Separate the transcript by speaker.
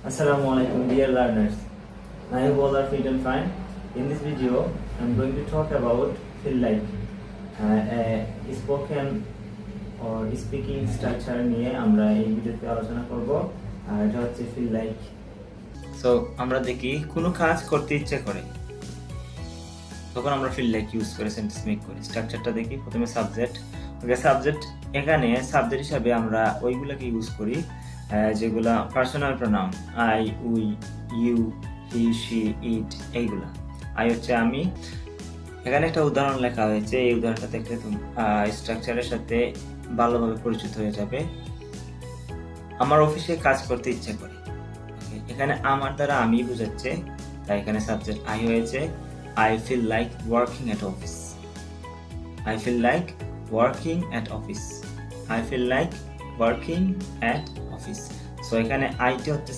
Speaker 1: Assalamu alaikum dear learners. I hope all are fit and fine. In this video, I'm going to talk about feel like uh, a spoken or speaking structure নিয়ে আমরা এই ভিডিওতে আলোচনা করব আর এটা হচ্ছে feel like so আমরা দেখি কোনো কাজ করতে ইচ্ছে করে তখন আমরা ফিল লাইক ইউজ করে সেন্টেন্স মেক করি। স্ট্রাকচারটা দেখি, প্রথমে সাবজেক্ট ওকে সাবজেক্ট এখানে সাবজেক্ট হিসাবে আমরা ওইগুলোকে ইউজ করি যেগুলা personal pronoun I we you he she it এইগুলা। আই হচ্ছে আমি। এখানে একটা উদাহরণ লেখা হয়েছে, এই উদাহরণটা দেখলে তুমি স্ট্রাকচারের সাথে ভালোভাবে পরিচিত হয়ে যাবে। আমার অফিসে কাজ করতে ইচ্ছে করে। এখানে আমার দ্বারা আমি বোঝাচ্ছে, তাই এখানে সাবজেক্ট আই হয়েছে। I feel like working at office I feel like working at office I feel like working at office so এখানে আইটি হচ্ছে